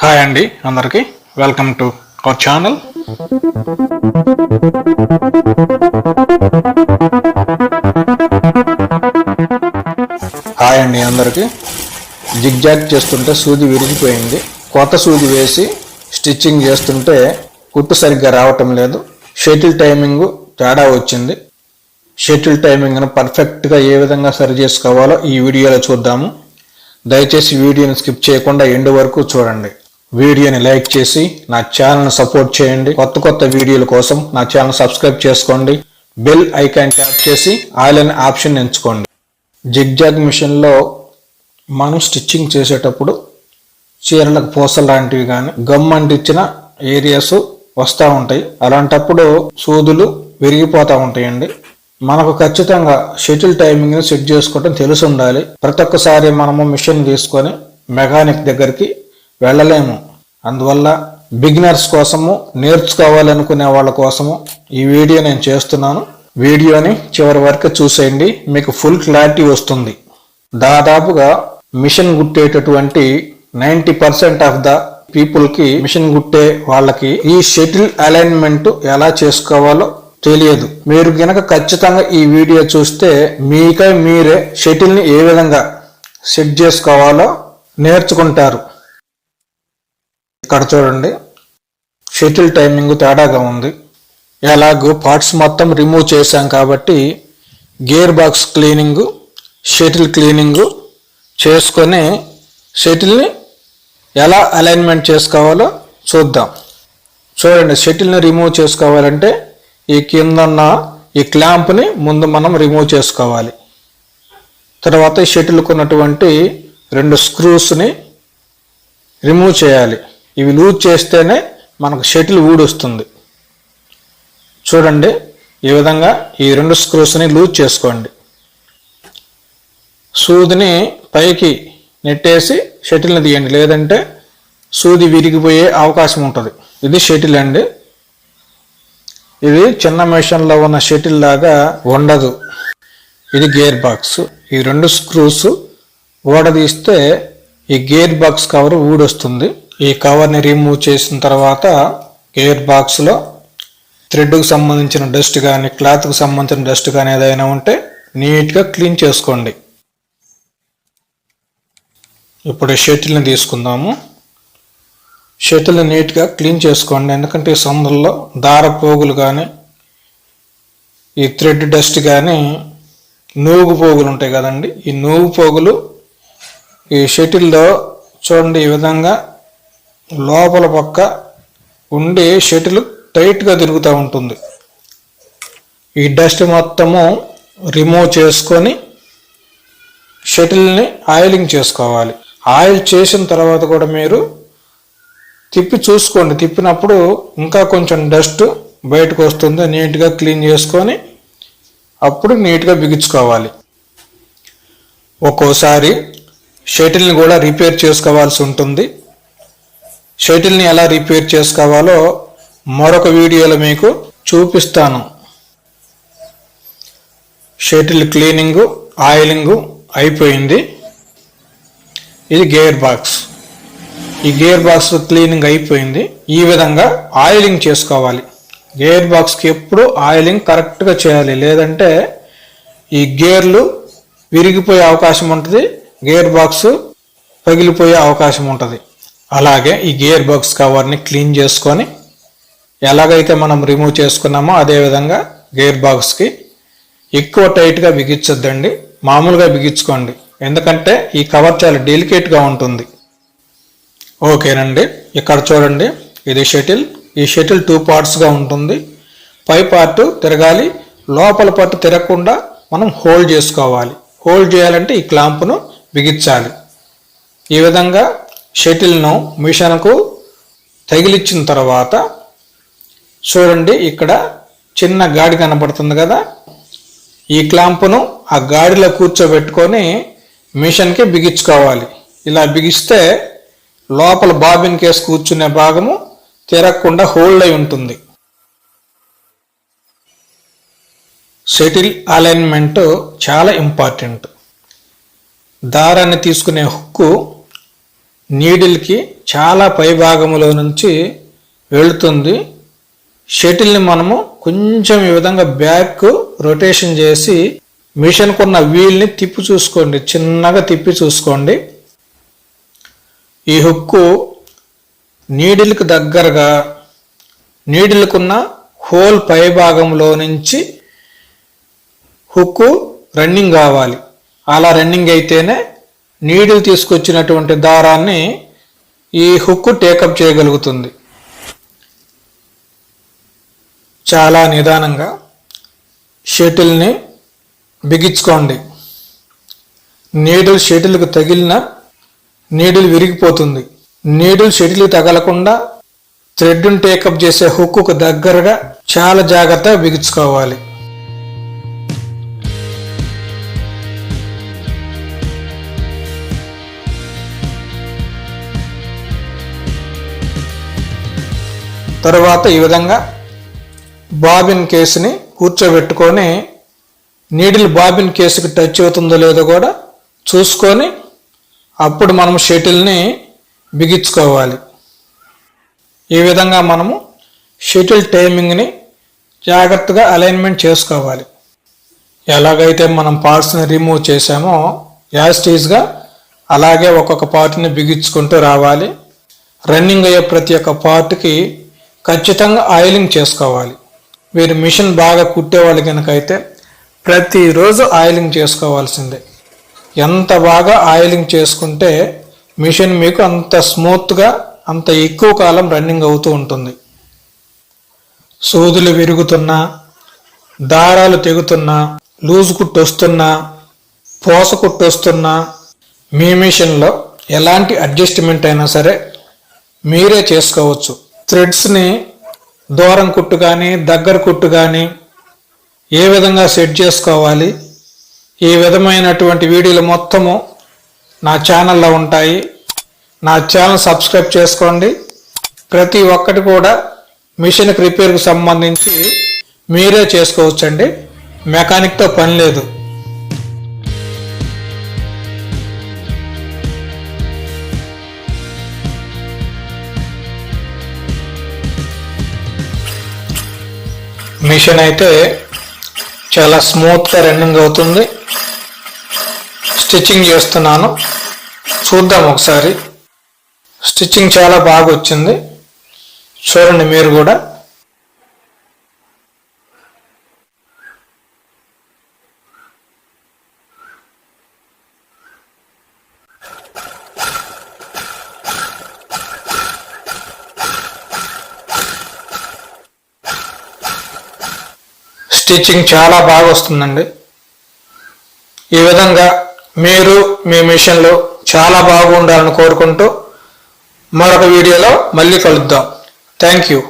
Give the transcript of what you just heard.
Hi అండి అందరికీ welcome to our channel hi అండి అందరికీ జిగ్జాగ్ చేస్తుంటే సూది విరిగిపోయింది. కొత్త సూది వేసి స్టిచ్చింగ్ చేస్తుంటే కుట్టు సరిగ్గా రావటం లేదు. షటిల్ టైమింగ్ తేడా వచ్చింది. షటిల్ టైమింగ్ను పర్ఫెక్ట్గా ఏ విధంగా సరి చేసుకోవాలో ఈ వీడియోలో చూద్దాము. దయచేసి వీడియోని స్కిప్ చేయకుండా ఎండు వరకు చూడండి. వీడియోని లైక్ చేసి నా ఛానల్ని సపోర్ట్ చేయండి. కొత్త కొత్త వీడియోల కోసం నా ఛానల్ సబ్స్క్రైబ్ చేసుకోండి. బెల్ ఐకాన్ ట్యాప్ చేసి ఆయిల్ అనే ఆప్షన్ ఎంచుకోండి. జిగ్జాగ్ మిషన్లో మనం స్టిచ్చింగ్ చేసేటప్పుడు చీరలకు పూసలు లాంటివి కానీ గమ్ అంటించిన ఏరియాస్ వస్తూ ఉంటాయి. అలాంటప్పుడు సూదులు విరిగిపోతూ ఉంటాయండి. మనకు ఖచ్చితంగా షటిల్ టైమింగ్ని సెట్ చేసుకోవడం తెలిసి ఉండాలి. ప్రతి ఒక్కసారి మనము మిషన్ తీసుకొని మెకానిక్ దగ్గరికి వెళ్ళలేము. అందువల్ల బిగినర్స్ కోసము నేర్చుకోవాలనుకునే వాళ్ళ కోసము ఈ వీడియో నేను చేస్తున్నాను. వీడియోని చివరి వరకు చూసేయండి. మీకు ఫుల్ క్లారిటీ వస్తుంది. దాదాపుగా మిషన్ గుట్టేటటువంటి నైంటీ పర్సెంట్ ఆఫ్ ద పీపుల్కి మిషన్ గుట్టే వాళ్ళకి ఈ షటిల్ అలైన్మెంట్ ఎలా చేసుకోవాలో తెలియదు. మీరు గనక ఖచ్చితంగా ఈ వీడియో చూస్తే మీకై మీరే షటిల్ని ఏ విధంగా సెట్ చేసుకోవాలో నేర్చుకుంటారు. ఇక్కడ చూడండి. షటిల్ టైమింగ్ తేడాగా ఉంది. ఎలాగో పార్ట్స్ మొత్తం రిమూవ్ చేశాం కాబట్టి gear box cleaning shuttle cleaning చేసుకొని షటిల్ని ఎలా అలైన్మెంట్ చేసుకోవాలో చూద్దాం. చూడండి షటిల్ని రిమూవ్ చేసుకోవాలంటే ఈ కింద ఉన్న ఈ క్లాంప్ని ముందు మనం రిమూవ్ చేసుకోవాలి. తర్వాత ఈ షటిల్కు ఉన్నటువంటి రెండు స్క్రూస్ని రిమూవ్ చేయాలి. ఇవి లూజ్ చేస్తేనే మనకు షటిల్ ఊడొస్తుంది చూడండి ఈ విధంగా ఈ రెండు స్క్రూస్ని లూజ్ చేసుకోండి. సూదిని పైకి నెట్టేసి షటిల్ని తీయండి. లేదంటే సూది విరిగిపోయే అవకాశం ఉంటుంది. ఇది షటిల్ అండి. ఇది చిన్న మెషిన్లో ఉన్న షటిల్ లాగా ఉండదు. ఇది గేర్ బాక్స్. ఈ రెండు స్క్రూస్ ఊడదీస్తే ఈ గేర్ బాక్స్ కవర్ ఊడొస్తుంది ఈ కవర్ని రిమూవ్ చేసిన తర్వాత గేర్ బాక్స్లో థ్రెడ్కు సంబంధించిన డస్ట్ కానీ క్లాత్కు సంబంధించిన డస్ట్ కానీ ఏదైనా ఉంటే నీట్గా క్లీన్ చేసుకోండి. ఇప్పుడు షటిల్ని తీసుకుందాము. షటిల్ని నీట్గా క్లీన్ చేసుకోండి. ఎందుకంటే ఈ సందుల్లో దార పోగులు కానీ ఈ థ్రెడ్ డస్ట్ కానీ నూగు పోగులు ఉంటాయి కదండి. ఈ నూగు పోగులు ఈ షటిల్లో చూడండి ఈ విధంగా లోపల పక్క ఉండే షటిల్ టైట్గా తిరుగుతూ ఉంటుంది. ఈ డస్ట్ మొత్తము రిమూవ్ చేసుకొని షటిల్ని ఆయిలింగ్ చేసుకోవాలి. ఆయిల్ చేసిన తర్వాత కూడా మీరు తిప్పి చూసుకోండి. తిప్పినప్పుడు ఇంకా కొంచెం డస్ట్ బయటకు వస్తుంది. నీట్గా క్లీన్ చేసుకొని అప్పుడు నీట్గా బిగించుకోవాలి. ఒక్కోసారి షటిల్ని కూడా రిపేర్ చేసుకోవాల్సి ఉంటుంది. షటిల్ని ఎలా రిపేర్ చేసుకోవాలో మరొక వీడియోలో మీకు చూపిస్తాను. షటిల్ క్లీనింగు ఆయిలింగు అయిపోయింది. ఇది గేర్ బాక్స్. ఈ గేర్ బాక్స్ క్లీనింగ్ అయిపోయింది. ఈ విధంగా ఆయిలింగ్ చేసుకోవాలి. గేర్ బాక్స్కి ఎప్పుడు ఆయిలింగ్ కరెక్ట్గా చేయాలి. లేదంటే ఈ గేర్లు విరిగిపోయే అవకాశం ఉంటుంది. గేర్ బాక్స్ పగిలిపోయే అవకాశం ఉంటుంది. అలాగే ఈ గేర్ బాక్స్ కవర్ని క్లీన్ చేసుకొని ఎలాగైతే మనం రిమూవ్ చేసుకున్నామో అదే విధంగా గేర్ బాక్స్కి ఎక్కువ టైట్గా బిగించొద్దండి. మామూలుగా బిగించుకోండి. ఎందుకంటే ఈ కవర్ చాలా డెలికేట్గా ఉంటుంది. ఓకేనండి. ఇక్కడ చూడండి. ఇది షటిల్ ఈ షటిల్ టూ పార్ట్స్గా ఉంటుంది. పై పార్ట్ తిరగాలి. లోపల పార్ట్ తిరగకుండా మనం హోల్డ్ చేసుకోవాలి. హోల్డ్ చేయాలంటే ఈ క్లాంప్ను బిగించాలి. ఈ విధంగా షటిల్ను మిషన్కు తగిలిచ్చిన తర్వాత చూడండి ఇక్కడ చిన్న గాడి కనపడుతుంది కదా. ఈ క్లాంపును ఆ గాడిలో కూర్చోబెట్టుకొని మిషన్కి బిగించుకోవాలి. ఇలా బిగిస్తే లోపల బాబిన్ కేసు కూర్చునే భాగము తిరగకుండా హోల్డ్ అయి ఉంటుంది. షటిల్ అలైన్మెంట్ చాలా ఇంపార్టెంట్. దారాన్ని తీసుకునే హుక్కు నీడిల్కి చాలా పై భాగంలో నుంచి వెళుతుంది. షటిల్ని మనము కొంచెం ఈ విధంగా బ్యాక్ రొటేషన్ చేసి మిషన్కు ఉన్న వీల్ని తిప్పి చూసుకోండి. చిన్నగా తిప్పి చూసుకోండి. ఈ హుక్కు నీడిల్కి దగ్గరగా నీడిల్కున్న హోల్ పై భాగంలో నుంచి హుక్కు రన్నింగ్ కావాలి. అలా రన్నింగ్ అయితేనే నీడిల్ తీసుకొచ్చినటువంటి దారాన్ని ఈ హుక్కు టేకప్ చేయగలుగుతుంది. చాలా నిదానంగా షటిల్ని బిగించుకోండి. నీడిల్ షటిల్కు తగిలిన నీడిల్ విరిగిపోతుంది. నీడిల్ షటిల్ తగలకుండా థ్రెడ్ను టేకప్ చేసే హుక్కు దగ్గరగా చాలా జాగ్రత్తగా బిగించుకోవాలి. తరువాత ఈ విధంగా బాబిన్ కేసుని కూర్చోబెట్టుకొని నీడిల్ బాబిన్ కేసుకి టచ్ అవుతుందో లేదో కూడా చూసుకొని అప్పుడు మనం షటిల్ని బిగించుకోవాలి. ఈ విధంగా మనము షటిల్ టైమింగ్ని జాగ్రత్తగా అలైన్మెంట్ చేసుకోవాలి. ఎలాగైతే మనం పార్ట్స్ని రిమూవ్ చేసామో యాస్టీజ్గా అలాగే ఒక్కొక్క పార్ట్ని బిగించుకుంటూ రావాలి. రన్నింగ్ అయ్యే ప్రతి ఒక్క పార్ట్కి ఖచ్చితంగా ఆయిలింగ్ చేసుకోవాలి. మీరు మిషన్ బాగా కుట్టేవాళ్ళు కనుక అయితే ప్రతిరోజు ఆయిలింగ్ చేసుకోవాల్సిందే. ఎంత బాగా ఆయిలింగ్ చేసుకుంటే మిషన్ మీకు అంత స్మూత్గా అంత ఎక్కువ కాలం రన్నింగ్ అవుతూ ఉంటుంది. సూదులు విరుగుతున్నా దారాలు తెగుతున్నా లూజ్ కుట్టు వస్తున్నా పోస కుట్టు వస్తున్నా మీ మిషన్లో ఎలాంటి అడ్జస్ట్మెంట్ అయినా సరే మీరే చేసుకోవచ్చు. థ్రెడ్స్ని దూరం కుట్టు కానీ దగ్గర కుట్టు కానీ ఏ విధంగా సెట్ చేసుకోవాలి? ఈ విధమైనటువంటి వీడియోలు మొత్తము నా ఛానల్లో ఉంటాయి. నా ఛానల్ సబ్స్క్రైబ్ చేసుకోండి. ప్రతి ఒక్కటి కూడా మిషన్కి రిపేర్కి సంబంధించి మీరే చేసుకోవచ్చండి. మెకానిక్తో పని లేదు. మిషన్ అయితే చాలా స్మూత్గా రన్నింగ్ అవుతుంది. స్టిచ్చింగ్ చేస్తున్నాను. చూద్దాం ఒకసారి. స్టిచ్చింగ్ చాలా బాగా వచ్చింది. చూడండి మీరు కూడా. స్టిచ్చింగ్ చాలా బాగా వస్తుందండి. ఈ విధంగా మీరు మీ మిషన్లో చాలా బాగుండాలని కోరుకుంటూ మరొక వీడియోలో మళ్ళీ కలుద్దాం. Thank you